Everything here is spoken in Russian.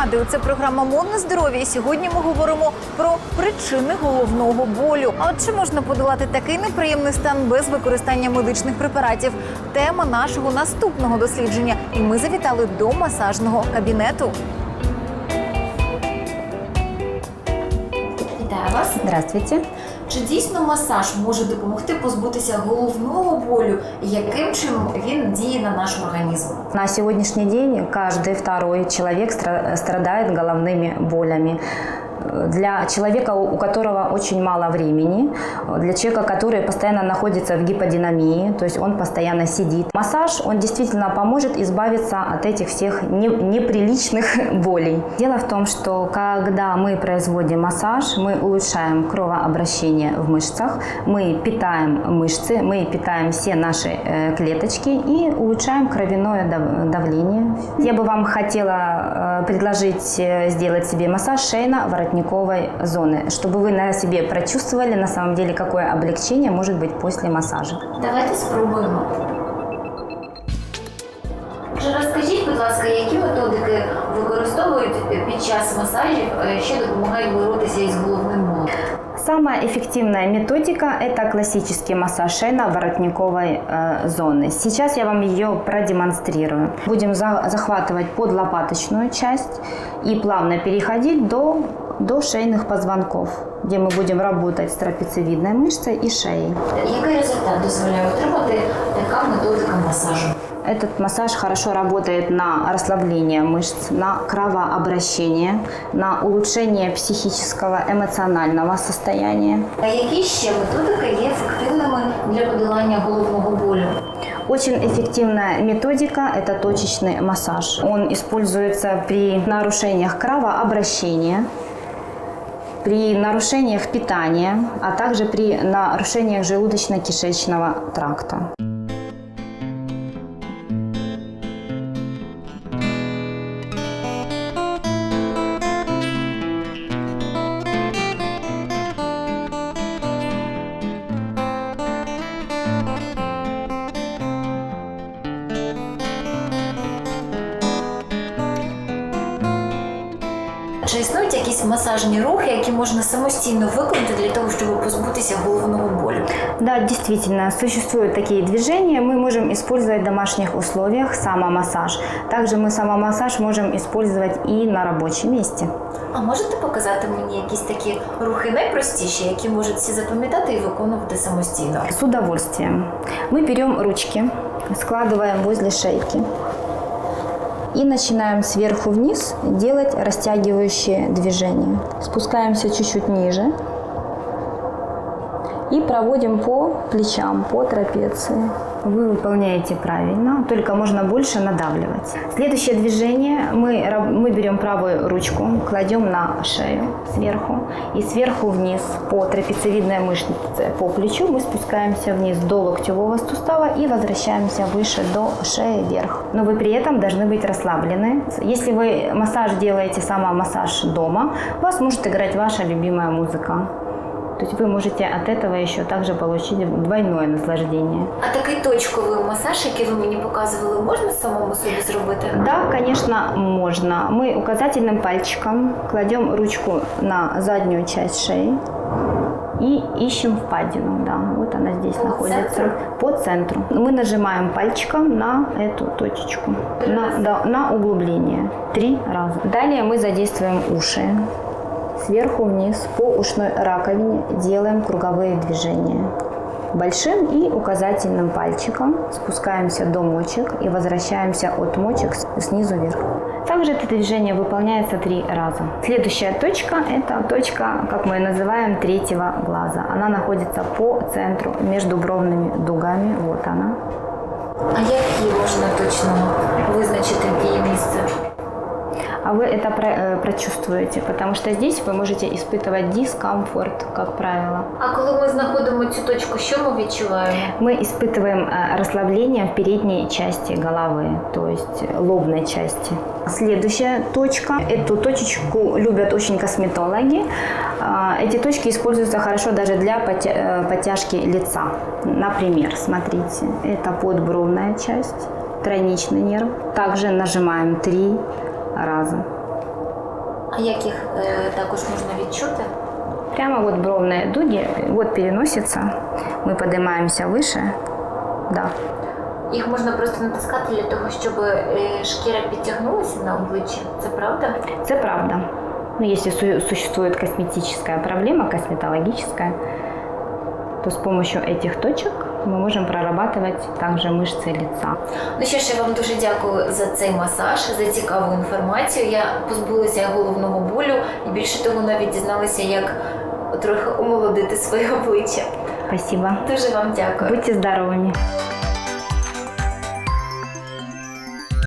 Нагадую, це програма Модне здоров'я. І сьогодні ми говоримо про причини головного болю. А от чи можна подолати такий неприємний стан без використання медичних препаратів? Тема нашого наступного дослідження. І ми завітали до масажного кабінету. Вітаю вас. Здравствуйте. Чи дійсно масаж може допомогти позбутися головного болю? Яким чином він діє на наш організм? На сьогоднішній день кожен второй чоловік стра- головними болями. Для человека, у которого очень мало времени, для человека, который постоянно находится в гиподинамии, то есть он постоянно сидит. Массаж, он действительно поможет избавиться от этих всех не- неприличных болей. Дело в том, что когда мы производим массаж, мы улучшаем кровообращение в мышцах, мы питаем мышцы, мы питаем все наши э, клеточки и улучшаем кровяное дав- давление. Я бы вам хотела э, предложить э, сделать себе массаж шейно-воротниковой зоны, чтобы вы на себе прочувствовали на самом деле, какое облегчение может быть после массажа. Давайте спробуємо. Вже розкажіть, будь ласка, які методики використовують під час масажів, е, що допомагають боротися із головним болем? Самая эффективная методика – это классический массаж шейно-воротниковой э, зоны. Сейчас я вам ее продемонстрирую. Будем за- захватывать подлопаточную часть и плавно переходить до, до шейных позвонков, где мы будем работать с трапециевидной мышцей и шеей. Який результат дозволяє отримати така методика масажу? Этот массаж хорошо работает на расслабление мышц, на кровообращение, на улучшение психического, эмоционального состояния. А які ще методики є ефективними для подолання головного болю? Очень эффективная методика – это точечный массаж. Он используется при нарушениях кровообращения, при нарушениях питания, а также при нарушениях желудочно-кишечного тракта. якісь масажні рухи, які можна самостійно виконати для того, щоб позбутися головного болю? Да, действительно, существуют такие движения. Мы можем использовать в домашних условиях самомассаж. Также мы самомассаж можем использовать и на рабочем месте. А можете показати мені якісь такі рухи найпростіші, які можуть всі запам'ятати і виконувати самостійно? С удовольствием. Мы берем ручки, складываем возле шейки и начинаем сверху вниз делать растягивающие движения. Спускаемся чуть-чуть ниже и проводим по плечам, по трапеции. Вы выполняете правильно, только можно больше надавливать. Следующее движение. Мы, мы берем правую ручку, кладем на шею сверху и сверху вниз по трапециевидной мышце по плечу мы спускаемся вниз до локтевого сустава и возвращаемся выше до шеи вверх. Но вы при этом должны быть расслаблены. Если вы массаж делаете самомассаж дома, у вас может играть ваша любимая музыка. То есть вы можете от этого еще также получить двойное наслаждение. А такий точковий масаж, який ви мені показували, можна самому собі зробити? Да, конечно, можно. Мы указательным пальчиком кладем ручку на заднюю часть шеи и ищем впадину. Да, вот она здесь По находится. центру? По центру. Мы нажимаем пальчиком на эту точечку, на, да, на углубление. Три раза. Далее мы задействуем уши Сверху вниз по ушной раковине делаем круговые движения. Большим и указательным пальчиком спускаемся до мочек и возвращаемся от мочек с- снизу вверх. Также это движение выполняется три раза. Следующая точка – это точка, как мы ее называем, третьего глаза. Она находится по центру между бровными дугами. Вот она. А як її можна точно визначити її місце? а вы это про э, прочувствуете, потому что здесь вы можете испытывать дискомфорт, как правило. А когда мы находим эту точку, что мы відчуваємо? Мы испытываем э, расслабление в передней части головы, то есть э, лобной части. Следующая точка. Эту точечку любят очень косметологи. А, эти точки используются хорошо даже для подтяжки лица. Например, смотрите, это подбровная часть, тройничный нерв. Также нажимаем 3, рази. А яких э, також можна відчути? Прямо вот бровные дуги, вот переносится, мы поднимаемся выше, да. Їх можна просто натискати для того, щоб э, шкіра підтягнулася на обличчі. Це правда? Це правда. Ну, если существует косметическая проблема, косметологическая, то с помощью этих точек мы можем прорабатывать также мышцы лица. Ну що ж, я вам дуже дякую за цей масаж, за цікаву інформацію. Я позбулася головного болю і більше того, навіть дізналася, як трохи омолодити своє обличчя. Спасибо. Дуже вам дякую. Будьте здоровыми.